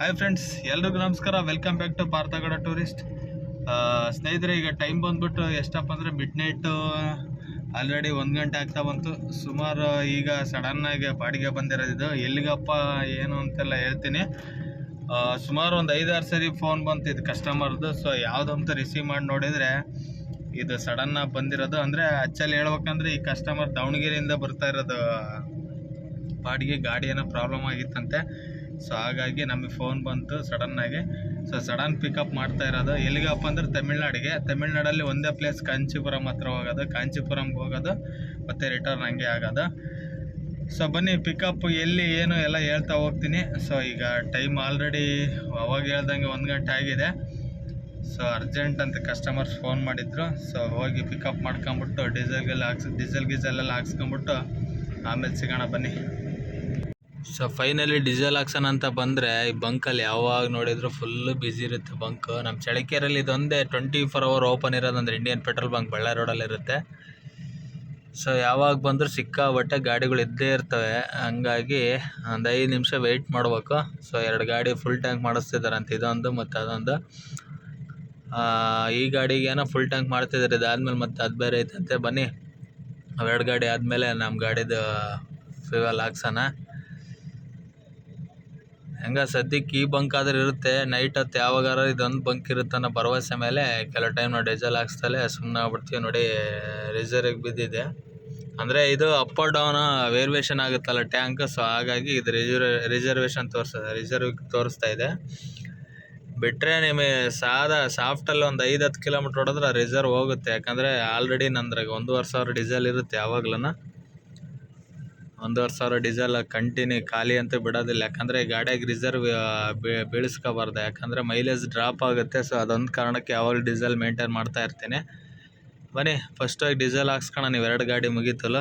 Hi friends ಎಲ್ರಿಗೂ ನಮಸ್ಕಾರ. Welcome back to Bharatgada tourist ಸ್ನೇಹಿತರೆ, ಈಗ ಟೈಮ್ ಬಂದ್ಬಿಟ್ಟು ಎಷ್ಟಪ್ಪ ಅಂದರೆ ಮಿಡ್ ನೈಟ್ ಆಲ್ರೆಡಿ ಒಂದು ಗಂಟೆ ಆಗ್ತಾ ಬಂತು. ಸುಮಾರು ಈಗ ಸಡನ್ನಾಗಿ ಬಾಡಿಗೆ ಬಂದಿರೋದಿದ್ದು ಎಲ್ಲಿಗಪ್ಪ, ಏನು ಅಂತೆಲ್ಲ ಹೇಳ್ತೀನಿ. ಸುಮಾರು ಒಂದು ಐದಾರು ಸರಿ ಫೋನ್ ಬಂತು ಇದು ಕಸ್ಟಮರ್ದು ಸೊ ಯಾವುದಂತ ರಿಸೀವ್ ಮಾಡಿ ನೋಡಿದರೆ ಇದು ಸಡನ್ನಾಗಿ ಬಂದಿರೋದು. ಅಂದರೆ ಆ್ಯಕ್ಚುಲಿ ಹೇಳ್ಬೇಕಂದ್ರೆ ಈ ಕಸ್ಟಮರ್ ದಾವಣಗೆರೆಯಿಂದ ಬರ್ತಾ ಇರೋದು ಬಾಡಿಗೆ ಗಾಡಿ ಏನೋ ಪ್ರಾಬ್ಲಮ್ ಆಗಿತ್ತಂತೆ. ಸೊ ಹಾಗಾಗಿ ನಮಗೆ ಫೋನ್ ಬಂತು ಸಡನ್ನಾಗಿ ಸೊ ಸಡನ್ ಪಿಕಪ್ ಮಾಡ್ತಾ ಇರೋದು. ಎಲ್ಲಿಗಪ್ಪ ಅಂದ್ರೆ ತಮಿಳ್ನಾಡಿಗೆ. ತಮಿಳ್ನಾಡಲ್ಲಿ ಒಂದೇ ಪ್ಲೇಸ್ ಕಾಂಚೀಪುರಂ ಹತ್ರ ಹೋಗೋದು. ಕಾಂಚೀಪುರಂಗೆ ಹೋಗೋದು. ಮತ್ತು ರಿಟರ್ನ್ ಹಂಗೆ ಆಗೋದು. ಸೊ ಬನ್ನಿ ಪಿಕಪ್ ಎಲ್ಲಿ, ಏನು ಎಲ್ಲ ಹೇಳ್ತಾ ಹೋಗ್ತೀನಿ. ಸೊ ಈಗ ಟೈಮ್ ಆಲ್ರೆಡಿ ಅವಾಗ ಹೇಳ್ದಂಗೆ ಒಂದು ಗಂಟೆ ಆಗಿದೆ. ಸೊ ಅರ್ಜೆಂಟ್ ಅಂತ ಕಸ್ಟಮರ್ಸ್ ಫೋನ್ ಮಾಡಿದ್ರು. ಸೊ ಹೋಗಿ ಪಿಕಪ್ ಮಾಡ್ಕೊಂಬಿಟ್ಟು ಡೀಸೆಲ್ಗೆಲ್ಲ ಹಾಕ್ಸಿ ಡೀಸೆಲ್ ಗೀಸೆಲ್ ಎಲ್ಲ ಹಾಕ್ಸ್ಕೊಂಬಿಟ್ಟು ಆಮೇಲೆ ಸಿಗೋಣ ಬನ್ನಿ. ಸೊ ಫೈನಲಿ ಡೀಸೆಲ್ ಹಾಕ್ಸೋಣ ಅಂತ ಬಂದರೆ ಈ ಬಂಕಲ್ಲಿ ಯಾವಾಗ ನೋಡಿದ್ರು ಫುಲ್ಲು ಬ್ಯುಸಿ ಇರುತ್ತೆ ಬಂಕ್ ನಮ್ಮ ಚಳಿಕೆರೆಯಲ್ಲಿ ಇದೊಂದೇ ಟ್ವೆಂಟಿ ಫೋರ್ ಅವರ್ ಓಪನ್ ಇರೋದಂದ್ರೆ ಇಂಡಿಯನ್ ಪೆಟ್ರೋಲ್ ಬಂಕ್ ಬಳ್ಳಾರಿ ರೋಡಲ್ಲಿ ಇರುತ್ತೆ. ಸೊ ಯಾವಾಗ ಬಂದರೂ ಸಿಕ್ಕಾಬಟ್ಟೆ ಗಾಡಿಗಳು ಇದ್ದೇ ಇರ್ತವೆ. ಹಂಗಾಗಿ ಒಂದು ಐದು ನಿಮಿಷ ವೆಯ್ಟ್ ಮಾಡಬೇಕು. ಸೊ ಎರಡು ಗಾಡಿ ಫುಲ್ ಟ್ಯಾಂಕ್ ಮಾಡಿಸ್ತಿದ್ದಾರೆ ಅಂತ ಇದೊಂದು ಮತ್ತು ಅದೊಂದು. ಈ ಗಾಡಿಗೇನೋ ಫುಲ್ ಟ್ಯಾಂಕ್ ಮಾಡ್ತಿದ್ದಾರೆ ಇದಾದ್ಮೇಲೆ ಮತ್ತೆ ಅದು ಬೇರೆ ಐತಂತೆ. ಬನ್ನಿ. ಅವೆರಡು ಗಾಡಿ ಆದಮೇಲೆ ನಮ್ಮ ಗಾಡಿದು ಫ್ಯೂವಲ್ ಹಾಕ್ಸೋಣ. ಹೆಂಗ ಸದ್ಯಕ್ಕೆ ಈ ಬಂಕ್ ಆದ್ರೆ ಇರುತ್ತೆ. ನೈಟ್ ಹೊತ್ತು ಯಾವಾಗಾರ ಇದೊಂದು ಬಂಕ್ ಇರುತ್ತೆ ಅನ್ನೋ ಭರವಸೆ ಮೇಲೆ ಕೆಲವು ಟೈಮ್ ನಾವು ಡೀಸೆಲ್ ಹಾಕ್ಸ್ತಲೇ ಸುಮ್ಮನೆ ಆಗ್ಬಿಡ್ತೀವಿ ನೋಡಿ ರಿಸರ್ವ್ಗೆ ಬಿದ್ದಿದೆ. ಅಂದರೆ ಇದು ಅಪ್ ಆರ್ ಡೌನ್ ವೇರಿಯೇಷನ್ ಆಗುತ್ತಲ್ಲ ಟ್ಯಾಂಕ್ ಸೊ ಹಾಗಾಗಿ ಇದು ರಿಸರ್ವ್ ರಿಸರ್ವೇಷನ್ ತೋರಿಸ ರಿಸರ್ವ್ ತೋರಿಸ್ತಾ ಇದೆ. ಬಿಟ್ಟರೆ ನಿಮಗೆ ಸಾದಾ ಸಾಫ್ಟಲ್ಲಿ ಒಂದು ಐದು ಹತ್ತು ಕಿಲೋಮೀಟ್ರ್ ಹೊಡೆದ್ರೆ ರಿಸರ್ವ್ ಹೋಗುತ್ತೆ. ಯಾಕಂದರೆ ಆಲ್ರೆಡಿ ನಂದ್ರಾಗ ಒಂದೂವರೆ ಸಾವಿರ ಡೀಸೆಲ್ ಇರುತ್ತೆ ಯಾವಾಗ್ಲೂ ಒಂದೂವರೆ ಸಾವಿರ ಡೀಸೆಲ್ ಕಂಟಿನ್ಯೂ ಖಾಲಿ ಅಂತ ಬಿಡೋದಿಲ್ಲ. ಯಾಕಂದರೆ ಗಾಡಿಯಾಗ ರಿಸರ್ವ್ ಬೀಳಿಸ್ಕೋಬಾರ್ದು. ಯಾಕಂದರೆ ಮೈಲೇಜ್ ಡ್ರಾಪ್ ಆಗುತ್ತೆ. ಸೊ ಅದೊಂದು ಕಾರಣಕ್ಕೆ ಯಾವಾಗಲೂ ಡೀಸೆಲ್ ಮೇಂಟೈನ್ ಮಾಡ್ತಾ ಇರ್ತೀನಿ. ಬನ್ನಿ ಫಸ್ಟ್ ಹೋಗಿ ಡೀಸೆಲ್ ಹಾಕ್ಸ್ಕೊಳ ನೀವು ಎರಡು ಗಾಡಿ ಮುಗೀತಲ್ಲ?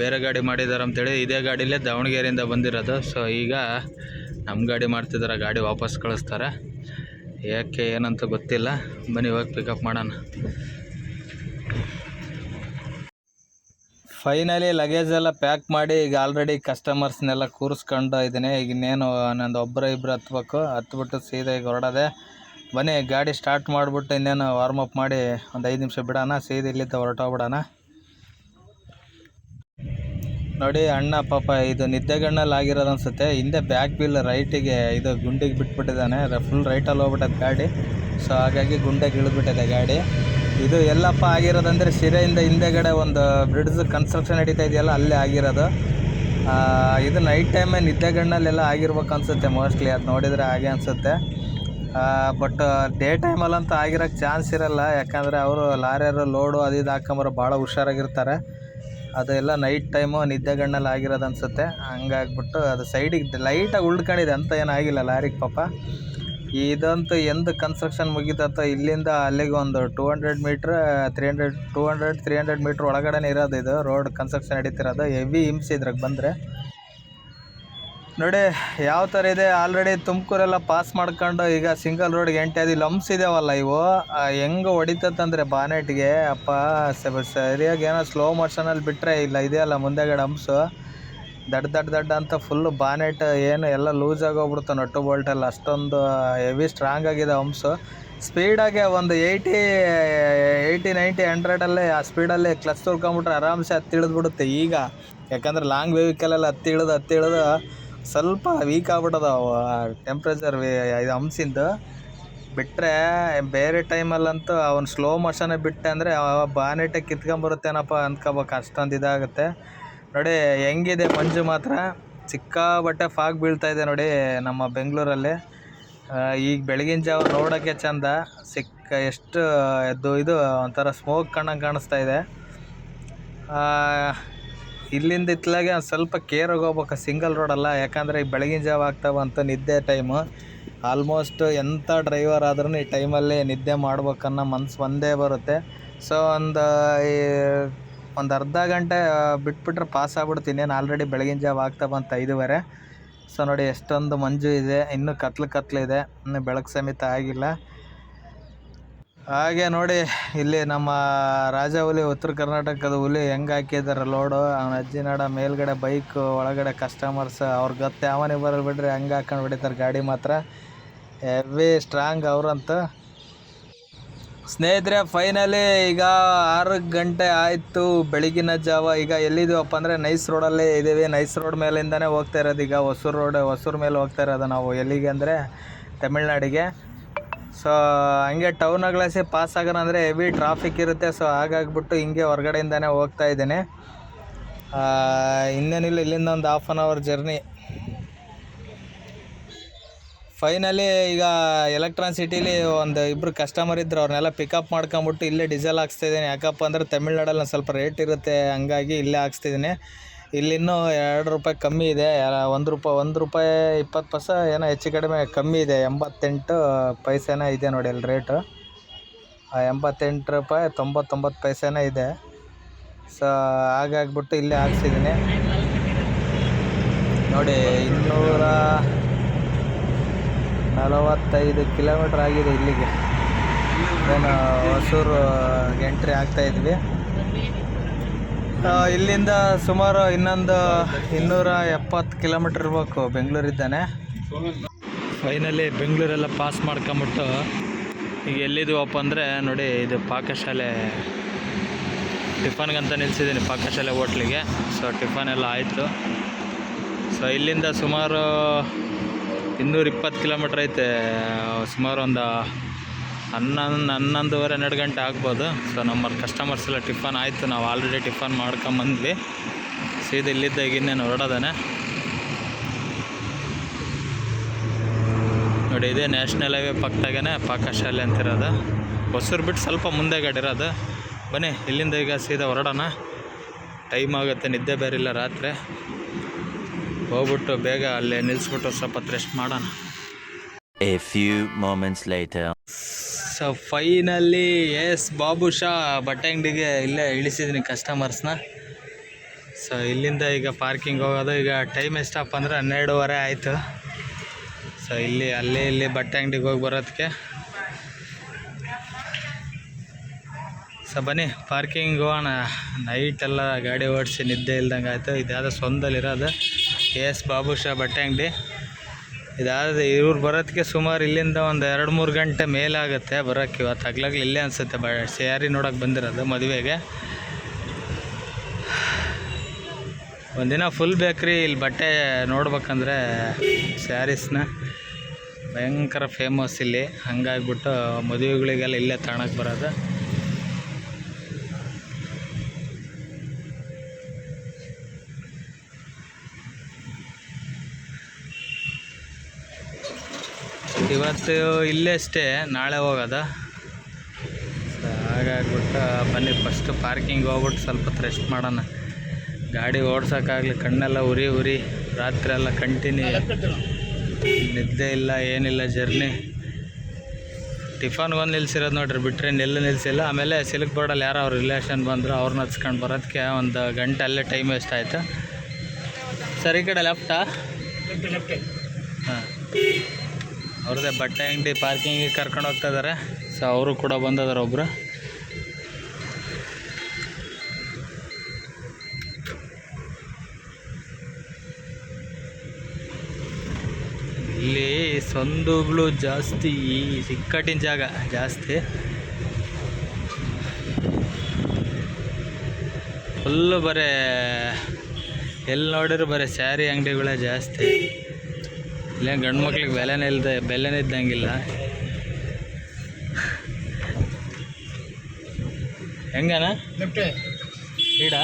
ಬೇರೆ ಗಾಡಿ ಮಾಡಿದ್ದಾರೆ ಅಂತೇಳಿ ಇದೇ ಗಾಡಿಲೇ ದಾವಣಗೆರೆಯಿಂದ ಬಂದಿರೋದು. ಸೊ ಈಗ ನಮ್ಮ ಗಾಡಿ ಮಾಡ್ತಿದ್ದಾರೆ ಗಾಡಿ ವಾಪಸ್ ಕಳಿಸ್ತಾರೆ. ಯಾಕೆ, ಏನಂತ ಗೊತ್ತಿಲ್ಲ. ಬನ್ನಿ ಹೋಗಿ ಪಿಕಪ್ ಮಾಡೋಣ. ಫೈನಲಿ ಲಗೇಜ್ ಎಲ್ಲ ಪ್ಯಾಕ್ ಮಾಡಿ ಈಗ ಆಲ್ರೆಡಿ ಕಸ್ಟಮರ್ಸ್ನೆಲ್ಲ ಕೂರಿಸ್ಕೊಂಡು ಇದ್ದೀನಿ ಈಗ ಇನ್ನೇನು ನಂದು ಒಬ್ಬರು ಇಬ್ಬರು ಹತ್ಬೇಕು. ಹತ್ಬಿಟ್ಟು ಸೀದಾ ಈಗ ಹೊರಡೋದೆ. ಬನ್ನಿ, ಗಾಡಿ ಸ್ಟಾರ್ಟ್ ಮಾಡಿಬಿಟ್ಟು ಇನ್ನೇನು ವಾರ್ಮ್ ಅಪ್ ಮಾಡಿ ಒಂದು ಐದು ನಿಮಿಷ ಬಿಡೋಣ. ಸೀದಾ ಇಲ್ಲಿದ್ದ ಹೊರಟೋಗ್ಬಿಡೋಣ. ನೋಡಿ, ಅಣ್ಣ, ಪಾಪ, ಇದು ನಿದ್ದೆಗಣ್ಣಲ್ಲಿ ಆಗಿರೋದು ಅನ್ಸುತ್ತೆ ಹಿಂದೆ ಬ್ಯಾಕ್ ವೀಲ್ ರೈಟಿಗೆ ಇದು ಗುಂಡಿಗೆ ಬಿಟ್ಬಿಟ್ಟಿದ್ದಾನೆ. ಫುಲ್ ರೈಟಲ್ಲಿ ಹೋಗ್ಬಿಟ್ಟದ ಗಾಡಿ. ಸೊ ಹಾಗಾಗಿ ಗುಂಡೆಗೆ ಇಳಿದ್ಬಿಟ್ಟಿದೆ ಗಾಡಿ. ಇದು ಎಲ್ಲಪ್ಪ ಆಗಿರೋದಂದರೆ ಸಿರೆಯಿಂದ ಹಿಂದೆಗಡೆ ಒಂದು ಬ್ರಿಡ್ಜ್ ಕನ್ಸ್ಟ್ರಕ್ಷನ್ ನಡೀತಾ ಇದೆಯಲ್ಲ, ಅಲ್ಲೇ ಆಗಿರೋದು. ಇದು ನೈಟ್ ಟೈಮೇ ನಿದ್ದೆಗಣ್ಣಲ್ಲೆಲ್ಲ ಆಗಿರ್ಬೇಕು ಅನ್ಸುತ್ತೆ ಮೋಸ್ಟ್ಲಿ ಅದು ನೋಡಿದರೆ ಹಾಗೆ ಅನಿಸುತ್ತೆ. ಬಟ್ ಡೇ ಟೈಮಲ್ಲಂತೂ ಆಗಿರೋಕ್ಕೆ ಚಾನ್ಸ್ ಇರಲ್ಲ. ಯಾಕಂದರೆ ಅವರು ಲಾರಿಯರು ಲೋಡು ಅದು ಇದು ಹಾಕೊಂಬರೋ, ಭಾಳ ಹುಷಾರಾಗಿರ್ತಾರೆ. ಅದೆಲ್ಲ ನೈಟ್ ಟೈಮು ನಿದ್ದೆಗಣ್ಣಲ್ಲಿ ಆಗಿರೋದು ಅನ್ಸುತ್ತೆ. ಹಂಗಾಗ್ಬಿಟ್ಟು ಅದು ಸೈಡಿಗೆ ಲೈಟಾಗಿ ಉಳ್ಕೊಂಡಿದೆ ಅಂತ ಏನಾಗಿಲ್ಲ ಲಾರಿಗೆ ಪಾಪ. ಇದಂತೂ ಎಂದು ಕನ್ಸ್ಟ್ರಕ್ಷನ್ ಮುಗಿತತ್ತೋ ಇಲ್ಲಿಂದ ಅಲ್ಲಿಗೆ ಒಂದು two hundred metre three hundred two hundred three hundred metre ಒಳಗಡೆ ಇರೋದು ಇದು. Road construction ನಡೀತಿರೋದು. ಹೆವಿ ಹಿಂಸೆ ಇದ್ರಾಗ ಬಂದರೆ. ನೋಡಿ, ಯಾವ ಥರ ಇದೆ? ಆಲ್ರೆಡಿ ತುಮಕೂರೆಲ್ಲ ಪಾಸ್ ಮಾಡ್ಕೊಂಡು ಈಗ ಸಿಂಗಲ್ ರೋಡ್ಗೆ ಎಂಟೆ ಅದು ಇದಾವಲ್ಲ ಇವು. ಹೆಂಗೆ ಹೊಡಿತತ್ತಂದ್ರೆ ಬಾನೆಟ್ಗೆ? ಅಪ್ಪ ಸರಿಯಾಗಿ ಏನೋ ಸ್ಲೋ ಮೋಷನಲ್ಲಿ ಬಿಟ್ಟರೆ ಇಲ್ಲ ಇದೆಯಲ್ಲ ಮುಂದೆಗಡೆ ಹಂಪ್ಸು ದಡ್ ದಡ್ ದಡ್ಡ ಅಂತ ಫುಲ್ಲು ಬಾನೆಟ್ ಏನು ಎಲ್ಲ ಲೂಸ್ ಆಗೋಗ್ಬಿಡ್ತು, ನಟ್ಟು ಬೋಲ್ಟಲ್ಲಿ ಅಷ್ಟೊಂದು ಹೆವಿ ಸ್ಟ್ರಾಂಗ್ ಆಗಿದೆ ಹಂಪ್ಸು ಸ್ಪೀಡಾಗೆ ಒಂದು ಏಯ್ಟಿ ಏಯ್ಟಿ ನೈಂಟಿ ಹಂಡ್ರೆಡಲ್ಲೇ ಆ ಸ್ಪೀಡಲ್ಲೇ ಕ್ಲಚ್ ತುಳ್ಕೊಂಬಿಟ್ರೆ ಆರಾಮ್ಸೆ ಹತ್ತಿ ಇಳಿದ್ಬಿಡುತ್ತೆ ಈಗ. ಯಾಕಂದ್ರೆ ಲಾಂಗ್ ವೆಹಿಕಲೆಲ್ಲ ಹತ್ತಿ ಇಳಿದು ಹತ್ತಿ ಇಳಿದು ಸ್ವಲ್ಪ ವೀಕ್ ಆಗ್ಬಿಟ್ಟದ ಟೆಂಪ್ರೇಚರ್ ಇದು ಹಂಸಿಂದು ಬಿಟ್ಟರೆ ಬೇರೆ ಟೈಮಲ್ಲಂತೂ ಅವ್ನು ಸ್ಲೋ ಮೋಷನೇ ಬಿಟ್ಟೆ ಅಂದರೆ ಬಾನೆಟೆ ಕಿತ್ಕೊಂಬರುತ್ತೇನಪ್ಪ ಅಂದ್ಕೋಬೇಕು ಅಷ್ಟೊಂದು ಇದಾಗುತ್ತೆ. ನೋಡಿ, ಹೆಂಗಿದೆ ಮಂಜು ಮಾತ್ರ. ಸಿಕ್ಕಾಬಟ್ಟೆ ಫಾಗ್ ಬೀಳ್ತಾಯಿದೆ ನೋಡಿ ನಮ್ಮ ಬೆಂಗಳೂರಲ್ಲಿ. ಈಗ ಬೆಳಗಿನ ಜಾವ ನೋಡೋಕ್ಕೆ ಚಂದ. ಸಿಕ್ಕ ಎಷ್ಟು ಇದು ಇದು ಒಂಥರ ಸ್ಮೋಕ್ ಕಣ್ಣಂಗೆ ಕಾಣಿಸ್ತಾ ಇದೆ. ಇಲ್ಲಿಂದ ಇತ್ತಲಾಗೆ ಸ್ವಲ್ಪ ಕೇರಾಗಿ ಹೋಗ್ಬೇಕು ಸಿಂಗಲ್ ರೋಡಲ್ಲ ಯಾಕಂದರೆ ಈ ಬೆಳಗಿನ ಜಾವ ಆಗ್ತಾ ಬಂತು ನಿದ್ದೆ ಟೈಮು ಆಲ್ಮೋಸ್ಟ್ ಎಂಥ ಡ್ರೈವರ್ ಆದ್ರೂ ಈ ಟೈಮಲ್ಲಿ ನಿದ್ದೆ ಮಾಡ್ಬೇಕನ್ನೋ ಮನ್ಸು ಒಂದೇ ಬರುತ್ತೆ. ಸೊ ಒಂದು, ಈ, ಒಂದು ಅರ್ಧ ಗಂಟೆ ಬಿಟ್ಬಿಟ್ರೆ ಪಾಸ್ ಆಗ್ಬಿಡ್ತೀನಿ ನಾನು ಆಲ್ರೆಡಿ ಬೆಳಗಿನ ಜಾವ ಆಗ್ತಾ ಬಂತು ಐದುವರೆ. ಸೊ ನೋಡಿ, ಎಷ್ಟೊಂದು ಮಂಜು ಇದೆ. ಇನ್ನೂ ಕತ್ಲು ಕತ್ಲು ಇದೆ. ಇನ್ನೂ ಬೆಳಕು ಸಮೇತ ಆಗಿಲ್ಲ. ಹಾಗೆ ನೋಡಿ, ಇಲ್ಲಿ ನಮ್ಮ ರಾಜ ಹುಲಿ ಉತ್ತರ ಕರ್ನಾಟಕದ ಹುಲಿ ಹೆಂಗೆ ಹಾಕಿದಾರೆ ಲೋಡು ಅವನ ಅಜ್ಜಿನಾಡ ಮೇಲ್ಗಡೆ ಬೈಕ್ ಒಳಗಡೆ ಕಸ್ಟಮರ್ಸ್ ಅವ್ರ ಗತ್ತೆ ಅವನಿಗೆ ಬರಲ್ ಬಿಡ್ರಿ, ಹಂಗೆ ಹಾಕೊಂಡು ಬಿಡಿತಾರೆ ಗಾಡಿ ಮಾತ್ರ. ಹೆವಿ ಸ್ಟ್ರಾಂಗ್ ಅವ್ರಂತ ಸ್ನೇಹಿತರೆ ಫೈನಲಿ ಈಗ ಆರು ಗಂಟೆ ಆಯಿತು, ಬೆಳಗಿನ ಜಾವ. ಈಗ ಎಲ್ಲಿದ್ದೀವಪ್ಪ ಅಂದರೆ ನೈಸ್ ರೋಡಲ್ಲೇ ಇದ್ದೀವಿ. ನೈಸ್ ರೋಡ್ ಮೇಲಿಂದನೇ ಹೋಗ್ತಾ ಇರೋದು ಈಗ. ಹೊಸೂರು ರೋಡ್ ಹೊಸೂರು ಮೇಲೆ ಹೋಗ್ತಾ ಇರೋದು ನಾವು. ಎಲ್ಲಿಗೆ ಅಂದರೆ ತಮಿಳ್ನಾಡಿಗೆ. ಸೊ ಹಂಗೆ ಟೌನ್ಗಳಾಸಿ ಪಾಸ್ ಆಗೋಣ ಅಂದರೆ ಹೆವಿ ಟ್ರಾಫಿಕ್ ಇರುತ್ತೆ. ಸೊ ಹಾಗಾಗ್ಬಿಟ್ಟು ಹಿಂಗೆ ಹೊರಗಡೆಯಿಂದನೇ ಹೋಗ್ತಾ ಇದ್ದೀನಿ. ಇನ್ನೇನಿಲ್ಲ, ಇಲ್ಲಿಂದ ಒಂದು half an hour journey finally ಈಗ ಎಲೆಕ್ಟ್ರಾನ್ ಸಿಟಿಲಿ ಒಂದು ಇಬ್ಬರು ಕಸ್ಟಮರ್ ಇದ್ದರು ಅವ್ರನ್ನೆಲ್ಲ ಪಿಕಪ್ ಮಾಡ್ಕೊಂಬಿಟ್ಟು ಇಲ್ಲೇ ಡೀಸೆಲ್ ಹಾಕ್ಸ್ತಿದ್ದೀನಿ ಯಾಕಪ್ಪ ಅಂದರೆ ತಮಿಳ್ನಾಡಲ್ಲಿ ಒಂದು ಸ್ವಲ್ಪ ರೇಟ್ ಇರುತ್ತೆ, ಹಂಗಾಗಿ ಇಲ್ಲೇ ಹಾಕ್ಸ್ತಿದ್ದೀನಿ ಇಲ್ಲಿನ್ನೂ ಎರಡು ರೂಪಾಯಿ ಕಮ್ಮಿ ಇದೆ. ಒಂದು ರೂಪಾಯಿ ಒಂದು ರೂಪಾಯಿ ಇಪ್ಪತ್ತು ಪೈಸ ಏನೋ ಹೆಚ್ಚು ಕಡಿಮೆ ಕಮ್ಮಿ ಇದೆ. ಎಂಬತ್ತೆಂಟು ಪೈಸೆನೇ ಇದೆ ನೋಡಿ ಅಲ್ಲಿ ರೇಟು. ಎಂಬತ್ತೆಂಟು ರೂಪಾಯಿ ತೊಂಬತ್ತೊಂಬತ್ತು ಪೈಸೆನೇ ಇದೆ. ಸೊ ಹಾಗಾಗ್ಬಿಟ್ಟು ಇಲ್ಲೇ ಹಾಕ್ಸಿದ್ದೀನಿ. ನೋಡಿ ಇನ್ನೂರ ನಲವತ್ತೈದು ಕಿಲೋಮೀಟ್ರ್ ಆಗಿದೆ ಇಲ್ಲಿಗೆ. ಏನು ಹೊಸೂರು ಎಂಟ್ರಿ ಆಗ್ತಾ ಇದ್ವಿ. ಆ, ಇಲ್ಲಿಂದ ಸುಮಾರು ಇನ್ನೊಂದು ಇನ್ನೂರ ಎಪ್ಪತ್ತು ಕಿಲೋಮೀಟ್ರ್ ಇರಬೇಕು. ಬೆಂಗಳೂರಿದ್ದಾನೆ ಫೈನಲಿ ಬೆಂಗಳೂರೆಲ್ಲ ಪಾಸ್ ಮಾಡ್ಕೊಂಬಿಟ್ಟು ಈಗ ಎಲ್ಲಿದ್ದೀವಪ್ಪ ಅಂದರೆ ನೋಡಿ ಇದು ಪಾಕಶಾಲೆ ಟಿಫನ್ಗಂತ ನಿಲ್ಸಿದ್ದೀನಿ ಪಾಕಶಾಲೆ ಹೋಟ್ಲಿಗೆ. ಸೊ ಟಿಫನ್ ಎಲ್ಲ ಆಯಿತು. ಸೊ ಇಲ್ಲಿಂದ ಸುಮಾರು ಇನ್ನೂರಿಪ್ಪತ್ತು ಕಿಲೋಮೀಟ್ರ್ ಐತೆ. ಸುಮಾರು ಒಂದು ಹನ್ನೊಂದು, ಹನ್ನೊಂದುವರೆ, ಹನ್ನೆರಡು ಗಂಟೆ ಆಗ್ಬೋದು. ಸೊ ನಮ್ಮ ಕಸ್ಟಮರ್ಸ್ ಎಲ್ಲ ಟಿಫನ್ ಆಯಿತು. ನಾವು ಆಲ್ರೆಡಿ ಟಿಫನ್ ಮಾಡ್ಕೊಂಬಂದ್ವಿ ಸೀದಾ ಇಲ್ಲಿದ್ದಾಗ ಇನ್ನೇನು ಹೊರಡೋದಾನೆ. ನೋಡಿ, ಇದೇ ನ್ಯಾಷನಲ್ ಹೈವೇ ಪಕ್ಕದಾಗೇ ಪಾಕಶಾಲೆ ಅಂತಿರೋದು. ಹೊಸೂರು ಬಿಟ್ಟು ಸ್ವಲ್ಪ ಮುಂದೆ ಗಡಿರೋದು ಬನ್ನಿ, ಇಲ್ಲಿಂದ ಈಗ ಸೀದಾ ಹೊರಡೋಣ. ಟೈಮ್ ಆಗುತ್ತೆ, ನಿದ್ದೆ ಬೇರೆ ಇಲ್ಲ ರಾತ್ರಿ. ಹೋಗ್ಬಿಟ್ಟು ಬೇಗ ಅಲ್ಲೇ ನಿಲ್ಲಿಸ್ಬಿಟ್ಟು ಸ್ವಲ್ಪ ರೆಸ್ಟ್ ಮಾಡೋಣ. A few moments later. So finally S Babu Shah ಬಟ್ಟೆ ಅಂಗಡಿಗೆ ಇಲ್ಲೇ ಇಳಿಸಿದ್ದೀನಿ ಕಸ್ಟಮರ್ಸ್ನ ಸೊ ಇಲ್ಲಿಂದ ಈಗ ಪಾರ್ಕಿಂಗ್ ಹೋಗೋದು, ಈಗ ಟೈಮ್ ಎಷ್ಟಪ್ಪ ಅಂದರೆ ಹನ್ನೆರಡುವರೆ ಆಯಿತು. ಸೊ ಇಲ್ಲಿ, ಅಲ್ಲಿ, ಇಲ್ಲಿ ಬಟ್ಟೆ ಅಂಗಡಿಗೆ ಹೋಗಿ ಬರೋದಕ್ಕೆ. ಸೊ ಬನ್ನಿ ಪಾರ್ಕಿಂಗ್ ಹೋಗೋಣ. ನೈಟೆಲ್ಲ ಗಾಡಿ ಓಡಿಸಿ ನಿದ್ದೆ ಇಲ್ದಂಗೆ ಆಯಿತು ಇದ್ಯಾವುದೋ ಸ್ವಂದಲ್ಲಿರೋದು. ಎಸ್ ಬಾಬು ಶಾ ಬಟ್ಟೆ ಅಂಗಡಿ ಇದಾದ ಇವ್ರು ಬರೋದಕ್ಕೆ ಸುಮಾರು ಇಲ್ಲಿಂದ ಒಂದು ಎರಡು ಮೂರು ಗಂಟೆ ಮೇಲಾಗುತ್ತೆ ಬರೋಕ್ಕೆ ಇವತ್ತು ಹಗ್ಲಾಗ್ಲಿ ಇಲ್ಲೇ ಅನಿಸುತ್ತೆ ಬ ಸ್ಯಾರಿ ನೋಡೋಕೆ ಬಂದಿರೋದು ಮದುವೆಗೆ. ಒಂದಿನ ಫುಲ್ ಬೇಕ್ರಿ ಇಲ್ಲಿ ಬಟ್ಟೆ ನೋಡ್ಬೇಕಂದ್ರೆ ಸ್ಯಾರೀಸ್ನ ಭಯಂಕರ ಫೇಮಸ್ ಇಲ್ಲಿ. ಹಂಗಾಗ್ಬಿಟ್ಟು ಮದುವೆಗಳಿಗೆಲ್ಲ ಇಲ್ಲೇ ತಗೊಳಕ್ಕೆ ಬರೋದು. ಇವತ್ತು ಇಲ್ಲೇ ಅಷ್ಟೇ, ನಾಳೆ ಹೋಗೋದ? ಹಾಗಾಗ್ಬಿಟ್ಟು ಬನ್ನಿ ಫಸ್ಟ್ ಪಾರ್ಕಿಂಗ್ ಹೋಗ್ಬಿಟ್ಟು ಸ್ವಲ್ಪ ರೆಸ್ಟ್ ಮಾಡೋಣ. ಗಾಡಿ ಓಡ್ಸೋಕ್ಕಾಗಲಿ, ಕಣ್ಣೆಲ್ಲ ಉರಿ ಉರಿ, ರಾತ್ರಿ ಎಲ್ಲ ಕಂಟಿನ್ಯೂ ನಿದ್ದೆ ಇಲ್ಲ, ಏನಿಲ್ಲ ಜರ್ನಿ ಟಿಫನ್ಗೊಂದು ನಿಲ್ಸಿರೋದು ನೋಡ್ರಿ ಬಿಟ್ಟರೆ ನೆಲ್ಲು ನಿಲ್ಸಿಲ್ಲ. ಆಮೇಲೆ ಸಿಲ್ಕ್ ಬೋರ್ಡಲ್ಲಿ ಯಾರೋ ಅವ್ರ ರಿಲೇಷನ್ ಬಂದರು ಅವ್ರನ್ನ ಹಚ್ಕೊಂಡು ಬರೋದಕ್ಕೆ ಒಂದು ಗಂಟೆ ಅಲ್ಲೇ ಟೈಮ್ ವೇಸ್ಟ್ ಆಯಿತು? ಸರಿ ಕಡೆ ಲೆಫ್ಟಾ ಅವ್ರದ್ದೇ ಬಟ್ಟೆ ಅಂಗಡಿ ಪಾರ್ಕಿಂಗಿಗೆ ಕರ್ಕೊಂಡು ಹೋಗ್ತಾ ಇದ್ದಾರೆ ಸೊ ಅವರು ಕೂಡ ಬಂದಿದ್ದಾರೆ ಒಬ್ಬರು ಇಲ್ಲಿ ಸಂದುಗಳು ಜಾಸ್ತಿ ಈ ಇಕ್ಕಟ್ಟಿನ ಜಾಗ ಜಾಸ್ತಿ. ಫುಲ್ಲು ಬರೇ ಎಲ್ಲಿ ನೋಡಿದ್ರು ಬರೀ, ಸ್ಯಾರಿ ಅಂಗಡಿಗಳೇ ಜಾಸ್ತಿ. ಇಲ್ಲೇ ಗಂಡು ಮಕ್ಳಿಗೆ ಬೆಲೆನೇ ಇಲ್ಲದೆ ಬೆಲೆನೇ ಇದ್ದಂಗಿಲ್ಲ. ಹೆಂಗನ ಈಡ?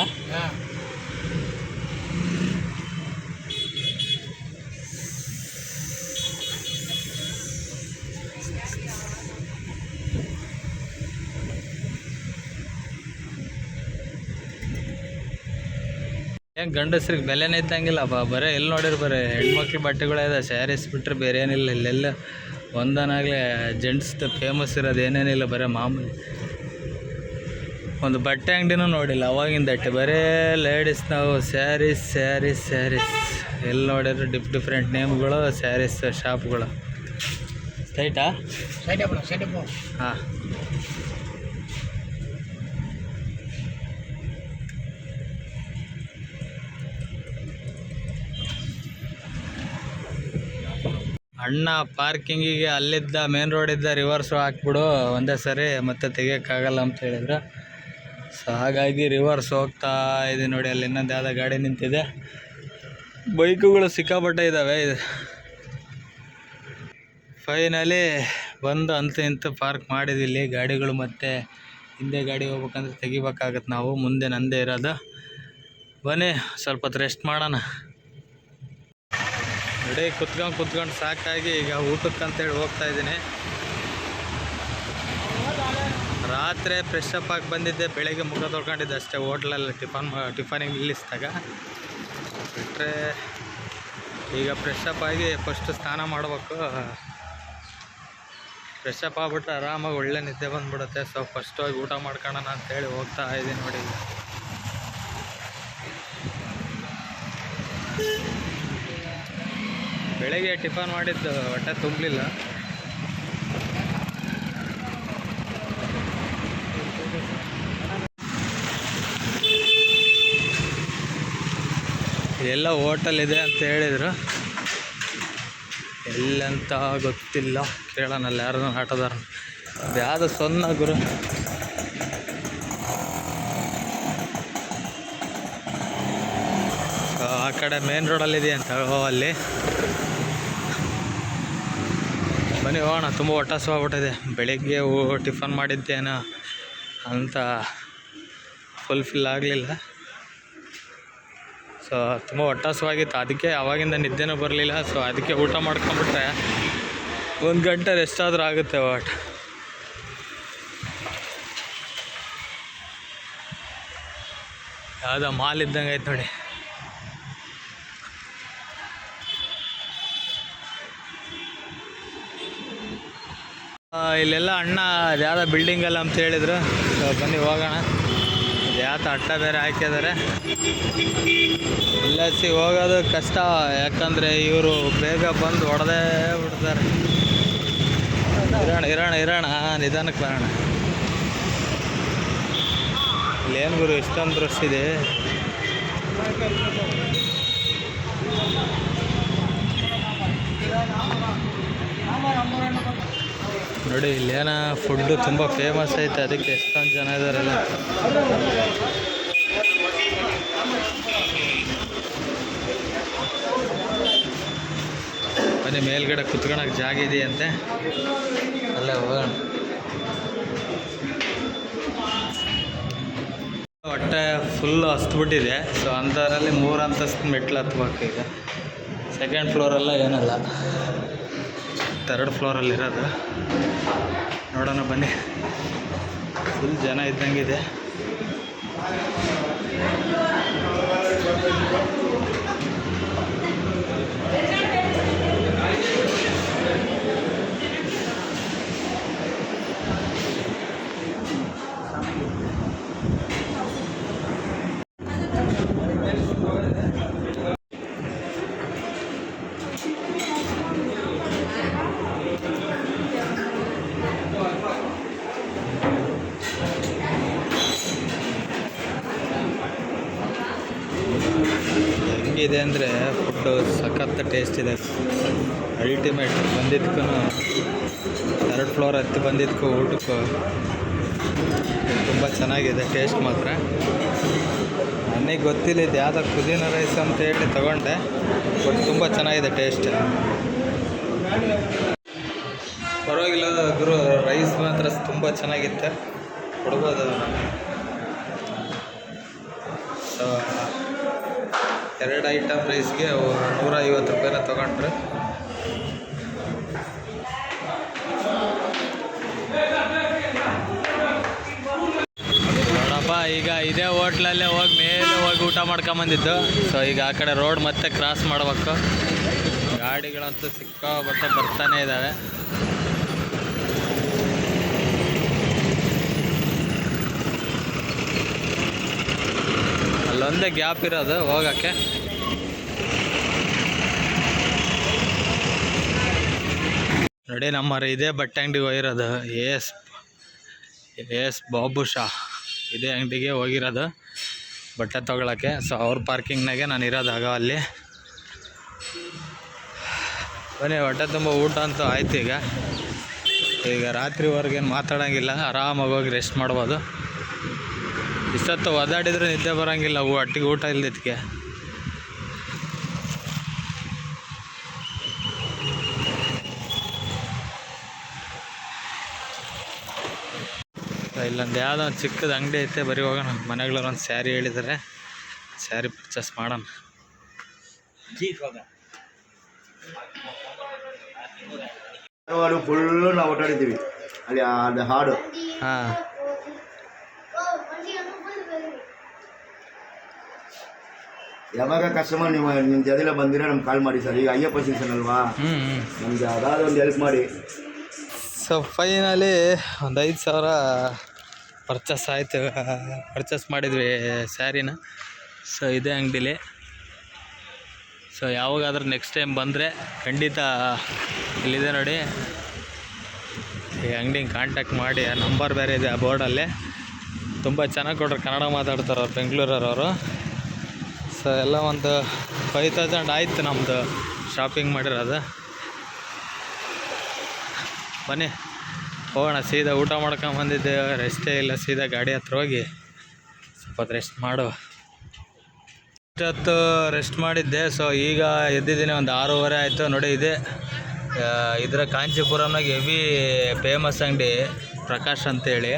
ಏನು ಗಂಡಸ್ರಿಗೆ ಬೆಲೆನೇ ಇದ್ದಂಗಿಲ್ಲ ಬಾ ಬರೀ ಎಲ್ಲಿ ನೋಡಿರಿ ಬರೀ ಹೆಣ್ಮಕ್ಳು ಬಟ್ಟೆಗಳೇ ಇದೆ ಸ್ಯಾರೀಸ್ ಬಿಟ್ಟರೆ ಬೇರೆ ಏನಿಲ್ಲ ಇಲ್ಲೆಲ್ಲ ಒಂದನಾಗಲೇ ಜೆಂಟ್ಸ್ದು ಫೇಮಸ್ ಇರೋದು ಏನೇನಿಲ್ಲ ಬರೀ ಮಾಮೂಲಿ. ಒಂದು ಬಟ್ಟೆ ಅಂಗಡಿನೂ ನೋಡಿಲ್ಲ ಅವಾಗಿಂದ ಅಟ್ಟೆ ಬರೇ ಲೇಡೀಸ್ ನಾವು ಸ್ಯಾರೀಸ್ ಸ್ಯಾರೀಸ್ ಸ್ಯಾರೀಸ್ ಎಲ್ಲಿ ನೋಡಿದ್ರು ಡಿಫ್ ಡಿಫ್ರೆಂಟ್ ನೇಮ್ಗಳು ಸ್ಯಾರೀಸ್ ಶಾಪ್ಗಳು ಸೈಟಾ ಹಾಂ. ಅಣ್ಣ ಪಾರ್ಕಿಂಗಿಗೆ ಅಲ್ಲಿದ್ದ ಮೇನ್ ರೋಡಿದ್ದ ರಿವರ್ಸು ಹಾಕ್ಬಿಡು, ಒಂದೇ ಸರಿ ಮತ್ತೆ ತೆಗಿಯೋಕ್ಕಾಗಲ್ಲ ಅಂತ ಹೇಳಿದ್ರು. ಸೊ ಹಾಗಾಗಿ ರಿವರ್ಸ್ ಹೋಗ್ತಾ ಇದೆ ನೋಡಿ, ಅಲ್ಲಿ ಇನ್ನೊಂದು ಯಾವುದೋ ಗಾಡಿ ನಿಂತಿದೆ. ಬೈಕುಗಳು ಸಿಕ್ಕಾಪಟ್ಟೆ ಇದ್ದಾವೆ ಇದು ಫೈನಲಿ ಬಂದು ಅಂತ ಇಂತ ಪಾರ್ಕ್ ಮಾಡಿದಿಲ್ಲಿ, ಗಾಡಿಗಳು ಮತ್ತೆ ಹಿಂದೆ ಗಾಡಿ ಹೋಗ್ಬೇಕಂದ್ರೆ ತೆಗಿಬೇಕಾಗತ್ತೆ ನಾವು, ಮುಂದೆ ನಂದೇ ಇರೋದು. ಬನ್ನಿ, ಸ್ವಲ್ಪ ರೆಸ್ಟ್ ಮಾಡೋಣ. ನೋಡಿ ಕುತ್ಕೊಂಡು ಕುತ್ಕೊಂಡು ಸಾಕಾಗಿ ಈಗ ಊಟಕ್ಕೆ ಅಂತೇಳಿ ಹೋಗ್ತಾ ಇದ್ದೀನಿ. ರಾತ್ರಿ ಫ್ರೆಶ್ ಅಪ್ ಆಗಿ ಬಂದಿದ್ದೆ, ಬೆಳಗ್ಗೆ ಮುಖ ತೊಳ್ಕೊಂಡಿದ್ದೆ ಅಷ್ಟೇ, ಹೋಟ್ಲಲ್ಲಿ ಟಿಫನ್ ಟಿಫನಿಗೆ ನಿಲ್ಲಿಸಿದಾಗ. ಬಿಟ್ಟರೆ ಈಗ ಫ್ರೆಶ್ ಅಪ್ ಆಗಿ ಫಸ್ಟ್ ಸ್ನಾನ ಮಾಡಬೇಕು. ಫ್ರೆಶ್ ಅಪ್ ಆಗ್ಬಿಟ್ರೆ ಆರಾಮಾಗಿ ಒಳ್ಳೆ ನಿದ್ದೆ ಬಂದುಬಿಡುತ್ತೆ. ಸೊ ಫಸ್ಟ್ ಹೋಗಿ ಊಟ ಮಾಡ್ಕೊಳ್ಳೋಣ ಅಂತೇಳಿ ಹೋಗ್ತಾ ಇದ್ದೀನಿ ನೋಡಿ ಬೆಳಗ್ಗೆ ಟಿಫನ್ ಮಾಡಿದ್ದು, ಹೊಟ್ಟೆ ತುಂಬಲಿಲ್ಲ. ಎಲ್ಲ ಹೋಟೆಲ್ ಇದೆ ಅಂತ ಹೇಳಿದರು. ಎಲ್ಲಂತ ಗೊತ್ತಿಲ್ಲ. ಕೇಳೋಣಲ್ಲ ಯಾರನ್ನ ಆಟೋದಾರ ಯಾವುದು ಸೊನ್ನ ಗುರು? ಆ ಕಡೆ ಮೇನ್ ರೋಡಲ್ಲಿದೆ ಅಂತ ಅಲ್ಲಿ. ಬನ್ನಿ ಹೋಗೋಣ, ತುಂಬ ಹೊಟ್ಟೆ ಹಸ್ವಾಗ್ಬಿಟ್ಟಿದೆ ಬೆಳಿಗ್ಗೆ ಓ ಟಿಫನ್ ಮಾಡಿದ್ದೇನೋ ಅಂತ ಫುಲ್ಫಿಲ್ ಆಗಲಿಲ್ಲ. ಸೊ ತುಂಬ ಹೊಟ್ಟಾಸವಾಗಿತ್ತು ಅದಕ್ಕೆ ಅವಾಗಿಂದ ನಿದ್ದೆನೂ ಬರಲಿಲ್ಲ. ಸೊ ಅದಕ್ಕೆ ಊಟ ಮಾಡ್ಕೊಂಬಿಟ್ರೆ ಒಂದು ಗಂಟೆ ರೆಸ್ಟ್ ಆದರೂ ಆಗುತ್ತೆ ಒಟ್ಟು ಯಾವುದೋ ಮಾಲ್ ಇದ್ದಂಗೆ ಐತೆ ನೋಡಿ. ಇಲ್ಲೆಲ್ಲ ಅಣ್ಣ ಅದು ಯಾವುದೋ ಬಿಲ್ಡಿಂಗ್ ಅಲ್ಲ ಅಂತ ಹೇಳಿದ್ರು ಬನ್ನಿ ಹೋಗೋಣ ಅದು ಅಟ್ಟ ಬೇರೆ ಹಾಕಿದ್ದಾರೆ ಇಲ್ಲ ಸಿ ಹೋಗೋದು ಕಷ್ಟ ಯಾಕಂದರೆ ಇವರು ಬೇಗ ಬಂದು ಹೊಡೆದೇ ಬಿಡ್ತಾರೆ ಇರೋಣ ಇರೋಣ ಇರೋಣ ನಿಧಾನಕ್ಕೆ ಬರೋಣ ಇಲ್ಲೇನು ಗುರು ಇಷ್ಟೊಂದು ರಶ್ ಇದೆ ನೋಡಿ, ಇಲ್ಲೇನ ಫುಡ್ಡು ತುಂಬ ಫೇಮಸ್ ಐತೆ, ಅದಕ್ಕೆ ಎಷ್ಟೊಂದು ಜನ ಇದ್ದಾರಲ್ಲ ಬನ್ನಿ, ಮೇಲ್ಗಡೆ ಕುತ್ಕೊಳಕ್ಕೆ ಜಾಗ ಇದೆಯಂತೆ. ಅಲ್ಲೇ ಹೋಗೋಣ. ಹೊಟ್ಟೆ ಫುಲ್ ಹಸ್ತುಬಿಟ್ಟಿದೆ ಸೊ ಅಂಥದ್ರಲ್ಲಿ ಮೂರು ಅಂತಸ್ತು ಮೆಟ್ಲು ಹತ್ಬೇಕು ಈಗ. ಸೆಕೆಂಡ್ ಫ್ಲೋರೆಲ್ಲ ಏನಲ್ಲ. ಥರ್ಡ್ ಫ್ಲೋರಲ್ಲಿ ಇರೋದು. ನೋಡೋಣ ಬನ್ನಿ. ಫುಲ್ ಜನ ಇದ್ದಂಗಿದೆ ಹೆಂಗಿದೆ ಅಂದರೆ ಫುಡ್ಡು ಸಖತ್ ಟೇಸ್ಟ್ ಇದೆ. ಅಲ್ಟಿಮೇಟ್ ಬಂದಿದ್ದಕ್ಕೂ ಎರಡು ಫ್ಲೋರ್ ಹತ್ತಿ ಬಂದಿದ್ದಕ್ಕೂ ಊಟಕ್ಕೂ ತುಂಬ ಚೆನ್ನಾಗಿದೆ ಟೇಸ್ಟ್ ಮಾತ್ರ. ನನಗೆ ಗೊತ್ತಿಲ್ಲ ಇದು ಯಾವುದೋ ಪುದೀನ ರೈಸ್ ಅಂತ ಹೇಳಿ ತಗೊಂಡೆ ಬಟ್ ತುಂಬ ಚೆನ್ನಾಗಿದೆ ಟೇಸ್ಟ್ ಪರವಾಗಿಲ್ಲ ಗುರು ರೈಸ್ ಮಾತ್ರ ತುಂಬ ಚೆನ್ನಾಗಿತ್ತು. ಕೊಡ್ಬೋದು? ಎರಡು ಐಟಮ್ ರೈಸ್ಗೆ ನೂರ ಐವತ್ತು ರೂಪಾಯಿನ ತೊಗೊಂಡ್ರೆ. ನೋಡಪ್ಪ, ಈಗ ಇದೇ ಹೋಟ್ಲಲ್ಲೇ ಹೋಗಿ ಮೇಲೆ ಹೋಗಿ ಊಟ ಮಾಡ್ಕೊಂಬಂದಿದ್ದು. ಸೊ ಈಗ ಆ ಕಡೆ ರೋಡ್ ಮತ್ತೆ ಕ್ರಾಸ್ ಮಾಡಬೇಕು. ಗಾಡಿಗಳಂತೂ ಸಿಕ್ಕಾಪಟ್ಟೆ ಬರ್ತಾನೆ ಇದ್ದಾವೆ ಅಲ್ಲೊಂದೇ ಗ್ಯಾಪ್ ಇರೋದು ಹೋಗೋಕ್ಕೆ. ನೋಡಿ ನಮ್ಮ ಇದೇ ಬಟ್ಟೆ ಅಂಗಡಿಗೆ ಹೋಗಿರೋದು. S S Babu Shah. ಇದೇ ಅಂಗಡಿಗೆ ಹೋಗಿರೋದು ಬಟ್ಟೆ ತೊಗೊಳಕ್ಕೆ. ಸೊ ಅವ್ರ ಪಾರ್ಕಿಂಗ್ನಾಗೆ ನಾನು ಇರೋದು ಆಗ ಅಲ್ಲಿ. ಬನ್ನಿ, ಹೊಟ್ಟೆ ತುಂಬ ಊಟ ಅಂತೂ ಆಯ್ತು ಈಗ. ಈಗ ರಾತ್ರಿವರೆಗೇನು ಮಾತಾಡೋಂಗಿಲ್ಲ. ಆರಾಮಾಗಿ ಹೋಗಿ ರೆಸ್ಟ್ ಮಾಡ್ಬೋದು. ಇಷ್ಟೊತ್ತು ಒದಾಡಿದ್ರೆ ನಿದ್ದೆ ಬರೋಂಗಿಲ್ಲ. ಒಟ್ಟಿಗೆ ಊಟ ಇಲ್ದಿದ್ದಕ್ಕೆ. ಇಲ್ಲೊಂದು ಯಾವುದೋ ಒಂದು ಚಿಕ್ಕದ ಅಂಗಡಿ ಐತೆ ಬರೀ ಹೋಗೋಣ ಮನೆಗಳವ್ರು ಒಂದು ಸ್ಯಾರಿ ಹೇಳಿದ್ದಾರೆ ಸ್ಯಾರಿ ಪರ್ಚೇಸ್ ಮಾಡೋಣ. ಫುಲ್ಲು ನಾವು ಓಡಾಡಿದ್ದೀವಿ ಅಲ್ಲಿ ಅದು ಹಾಡು. ಹಾಂ. ಯಾವಾಗ ಕಸ್ಟಮರ್ ನೀವು ನಿಮ್ಮ ಜೊತೆಲೆ ಬಂದಿರೋ ನಮ್ಗೆ ಕಾಲ್ ಮಾಡಿ ಸರ್. ಈಗ ಅಯ್ಯಪ್ಪ ಸೀಸನ್ ಅಲ್ವಾ? ನಮ್ಗೆ ಯಾವ್ದಾದ್ರು ಒಂದು ಹೆಲ್ಪ್ ಮಾಡಿ. ಸೊ ಫೈನಲಿ ಒಂದು ಐದು ಸಾವಿರ ಪರ್ಚೇಸ್ ಆಯಿತು. ಪರ್ಚೇಸ್ ಮಾಡಿದ್ವಿ ಸ್ಯಾರಿನ. ಸೊ ಇದೇ ಅಂಗಡಿಲಿ. ಸೊ ಯಾವಾಗಾದ್ರೂ ನೆಕ್ಸ್ಟ್ ಟೈಮ್ ಬಂದರೆ ಖಂಡಿತ ಇಲ್ಲಿದೆ ನೋಡಿ. ಈ ಅಂಗಡಿಗೆ ಕಾಂಟ್ಯಾಕ್ಟ್ ಮಾಡಿ, ಆ ನಂಬರ್ ಬೇರೆ ಇದೆ ಆ ಬೋರ್ಡಲ್ಲಿ ತುಂಬ ಚೆನ್ನಾಗಿ ಕೊಡ್ರಿ ಕನ್ನಡ ಮಾತಾಡ್ತಾರೆ ಅವ್ರು ಬೆಂಗಳೂರವರು. ಸೊ ಎಲ್ಲ ಒಂದು ಫೈವ್ ತೌಸಂಡ್ ಆಯಿತು ನಮ್ಮದು ಶಾಪಿಂಗ್ ಮಾಡಿರೋದು. ಬನ್ನಿ. ಹೋಗೋಣ, ಸೀದಾ ಊಟ ಮಾಡ್ಕೊಂಡು ಬಂದಿದ್ದೆ. ರೆಸ್ಟೇ ಇಲ್ಲ, ಸೀದಾ ಗಾಡಿ ಹತ್ರ ಹೋಗಿ ಸ್ವಲ್ಪ ರೆಸ್ಟ್ ಮಾಡು. ಇಷ್ಟೊತ್ತು ರೆಸ್ಟ್ ಮಾಡಿದ್ದೆ. ಸೊ ಈಗ ಎದ್ದಿದ್ದೀನಿ ಒಂದು ಆರೂವರೆ ಆಯಿತು. ನೋಡಿ, ಇದೆ. ಇದರ ಕಾಂಚೀಪುರಂನಾಗ ಹೆವಿ ಫೇಮಸ್ ಅಂಗಡಿ ಪ್ರಕಾಶ್ ಅಂತೇಳಿ.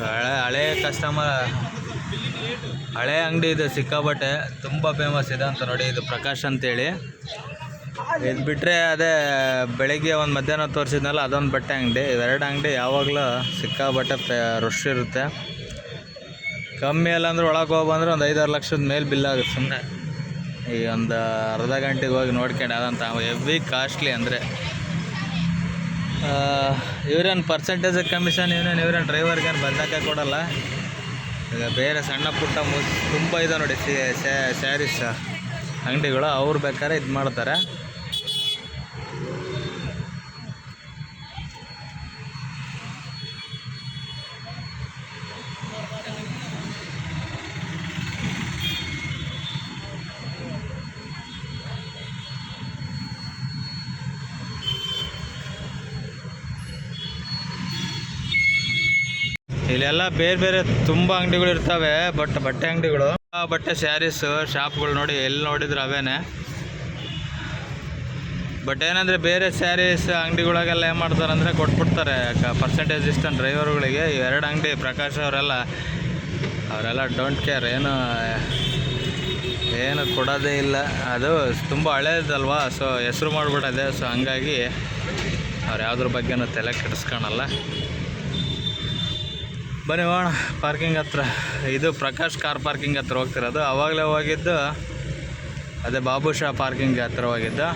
ಹಳೆ ಹಳೆ ಕಸ್ಟಮರ್ ಹಳೆ ಅಂಗಡಿ ಇದೆ ಸಿಕ್ಕಾಬಟ್ಟೆ ತುಂಬ ಫೇಮಸ್ ಇದೆ ಅಂತ ನೋಡಿ ಇದು ಪ್ರಕಾಶ್ ಅಂತೇಳಿ. ಇದು ಬಿಟ್ಟರೆ ಅದೇ ಬೆಳಿಗ್ಗೆ ಒಂದು ಮಧ್ಯಾಹ್ನ ತೋರಿಸಿದ್ನಲ್ಲ, ಅದೊಂದು ಬಟ್ಟೆ ಅಂಗಡಿ. ಇವೆರಡು ಅಂಗಡಿ ಯಾವಾಗಲೂ ಸಿಕ್ಕಾಬಟ್ಟೆ ಪೆ ರಶ್ ಇರುತ್ತೆ. ಕಮ್ಮಿ ಎಲ್ಲ ಅಂದ್ರೆ ಒಳಗೆ ಹೋಗ್ಬಂದ್ರೆ ಒಂದು ಐದಾರು ಲಕ್ಷದ ಮೇಲೆ ಬಿಲ್ ಆಗುತ್ತೆ ಸುಮ್ಮನೆ ಈ ಒಂದು ಅರ್ಧ ಗಂಟೆಗೆ ಹೋಗಿ ನೋಡ್ಕೊಂಡು ಅದಂತ ಹೆವಿ ಕಾಸ್ಟ್ಲಿ ಅಂದರೆ. ಇವ್ರೇನು ಪರ್ಸೆಂಟೇಜ್ ಕಮಿಷನ್ ಇವನೇನು ಇವ್ರೇನು ಡ್ರೈವರ್ಗೇನು ಬದಲಾಕೆ ಕೊಡಲ್ಲ. ಈಗ ಬೇರೆ ಸಣ್ಣ ಪುಟ್ಟ ಮುಸ್ ತುಂಬ ಇದೆ ನೋಡಿ ಸ್ಯಾರೀಸ್ ಅಂಗಡಿಗಳು. ಅವ್ರು ಬೇಕಾದ್ರೆ ಇದು ಮಾಡ್ತಾರೆ. ಇಲ್ಲೆಲ್ಲ ಬೇರೆ ಬೇರೆ ತುಂಬ ಅಂಗಡಿಗಳು ಇರ್ತವೆ, ಬಟ್ ಬಟ್ಟೆ ಅಂಗಡಿಗಳು. ಬಟ್ಟೆ, ಸ್ಯಾರೀಸ್, ಶಾಪ್ಗಳು ನೋಡಿ ಎಲ್ಲಿ ನೋಡಿದ್ರು ಅವೇನೆ. ಬಟ್ ಏನಂದರೆ ಬೇರೆ ಸ್ಯಾರೀಸ್ ಅಂಗಡಿಗಳಿಗೆಲ್ಲ ಏನು ಮಾಡ್ತಾರೆ ಅಂದರೆ ಕೊಟ್ಬಿಡ್ತಾರೆ. ಪರ್ಸೆಂಟೇಜ್ ಇಷ್ಟನ್ ಡ್ರೈವರ್ಗಳಿಗೆ. ಎರಡು ಅಂಗಡಿ, ಪ್ರಕಾಶ್ ಅವರೆಲ್ಲ. ಅವರೆಲ್ಲ ಡೋಂಟ್ ಕೇರ್ ಏನು ಏನು ಕೊಡೋದೇ ಇಲ್ಲ. ಅದು ತುಂಬ ಹಳೇದಲ್ವಾ? ಸೊ ಹೆಸ್ರು ಮಾಡಿಬಿಡೋದೆ. ಸೊ ಹಂಗಾಗಿ ಅವ್ರು ಯಾವುದ್ರ ಬಗ್ಗೆನೂ ತಲೆ ಕೆಡಿಸ್ಕೊಳಲ್ಲ. ಬನ್ನಿ ಹೋಗೋಣ ಪಾರ್ಕಿಂಗ್ ಹತ್ರ. ಇದು ಪ್ರಕಾಶ್ ಕಾರ್ ಪಾರ್ಕಿಂಗ್ ಹತ್ರ ಹೋಗ್ತಿರೋದು. ಅವಾಗಲೇ ಹೋಗಿದ್ದು, ಅದೇ ಬಾಬು ಶಾ ಪಾರ್ಕಿಂಗ್ ಹತ್ರ ಹೋಗಿದ್ದು.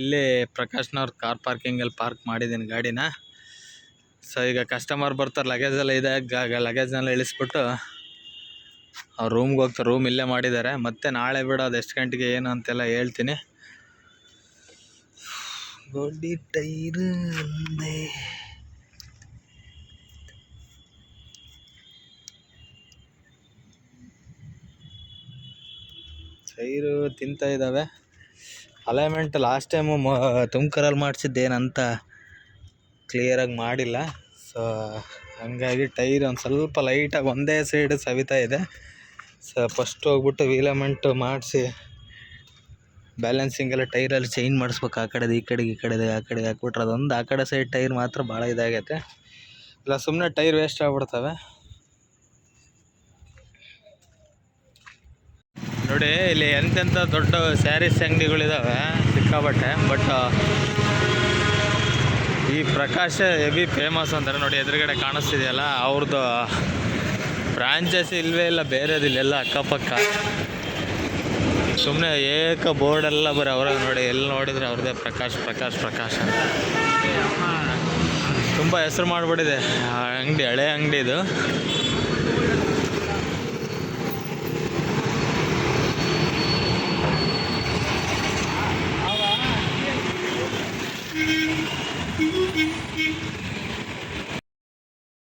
ಇಲ್ಲಿ ಪ್ರಕಾಶ್ನವ್ರ ಕಾರ್ ಪಾರ್ಕಿಂಗಲ್ಲಿ ಪಾರ್ಕ್ ಮಾಡಿದ್ದೀನಿ ಗಾಡಿನ. ಸೊ ಈಗ ಕಸ್ಟಮರ್ ಬರ್ತಾರೆ ಲಗೇಜೆಲ್ಲ ಇದೆ ಲಗೇಜ್ನೆಲ್ಲ ಇಳಿಸ್ಬಿಟ್ಟು ಅವ್ರು ರೂಮ್ಗೆ ಹೋಗ್ತಾರೆ. ರೂಮ್ ಇಲ್ಲೇ ಮಾಡಿದ್ದಾರೆ. ಮತ್ತೆ ನಾಳೆ ಬಿಡೋದು ಎಷ್ಟು ಗಂಟೆಗೆ ಏನು ಅಂತೆಲ್ಲ ಹೇಳ್ತೀನಿ. ಗೋಡಿ ಟೈರ್ ಒಂದೇ ಟೈರು ತಿಂತಾ ಇದ್ದಾವೆ ಅಲೈನ್ಮೆಂಟ್ ಲಾಸ್ಟ್ ಟೈಮು ಮ, ತುಮ್ಕರಲ್ಲಿ ಮಾಡಿಸಿದ್ದೇನಂತ ಕ್ಲಿಯರಾಗಿ ಮಾಡಿಲ್ಲ. ಸೊ ಹಾಗಾಗಿ ಟೈರ್ ಒಂದು ಸ್ವಲ್ಪ ಲೈಟಾಗಿ ಒಂದೇ ಸೈಡ್ ಸವಿತಾ ಇದೆ. ಸೊ ಫಸ್ಟ್ ಹೋಗ್ಬಿಟ್ಟು ವೀಲಮೆಂಟ್ ಮಾಡಿಸಿ. ಬ್ಯಾಲೆನ್ಸಿಂಗ್ ಎಲ್ಲ ಟೈರಲ್ಲಿ ಚೇಂಜ್ ಮಾಡಿಸ್ಬೇಕು. ಆ ಕಡೆದು, ಈ ಕಡೆಗೆ, ಈ ಕಡೆದು, ಆ ಕಡೆಗೆ ಹಾಕ್ಬಿಟ್ರೆ ಅದೊಂದು. ಆ ಕಡೆ ಸೈಡ್ ಟೈರ್ ಮಾತ್ರ ಭಾಳ ಇದಾಗೈತೆ. ಇಲ್ಲ ಸುಮ್ಮನೆ ಟೈರ್ ವೇಸ್ಟ್ ಆಗ್ಬಿಡ್ತವೆ. ನೋಡಿ, ಇಲ್ಲಿ ಎಂತೆಂಥ ದೊಡ್ಡ ಸ್ಯಾರೀಸ್ ಅಂಗಡಿಗಳಿದಾವೆ ಸಿಕ್ಕಾಬಟ್ಟೆ ಬಟ್ ಈ ಪ್ರಕಾಶ ಹೆವಿ ಫೇಮಸ್ ಅಂತಾರೆ. ನೋಡಿ, ಎದುರುಗಡೆ ಕಾಣಿಸ್ತಿದೆಯಲ್ಲ ಅವ್ರದ್ದು ಬ್ರಾಂಚಸ್ ಇಲ್ವೇ ಇಲ್ಲ ಬೇರೆದಿಲ್ಲೆಲ್ಲ ಅಕ್ಕಪಕ್ಕ. ಸುಮ್ಮನೆ ಏಕ ಬೋರ್ಡ್ ಬೋರ್ಡೆಲ್ಲ ಬರೀ ಅವ್ರಾಗ ನೋಡಿ, ಎಲ್ಲಿ ನೋಡಿದರೆ ಅವ್ರದೇ ಪ್ರಕಾಶ್ ಪ್ರಕಾಶ್ ಪ್ರಕಾಶ್ ಅಂತ. ತುಂಬ ಹೆಸರು ಮಾಡಿಬಿಟ್ಟಿದೆ. ಅಂಗಡಿ, ಹಳೆ ಅಂಗಡಿ ಇದು.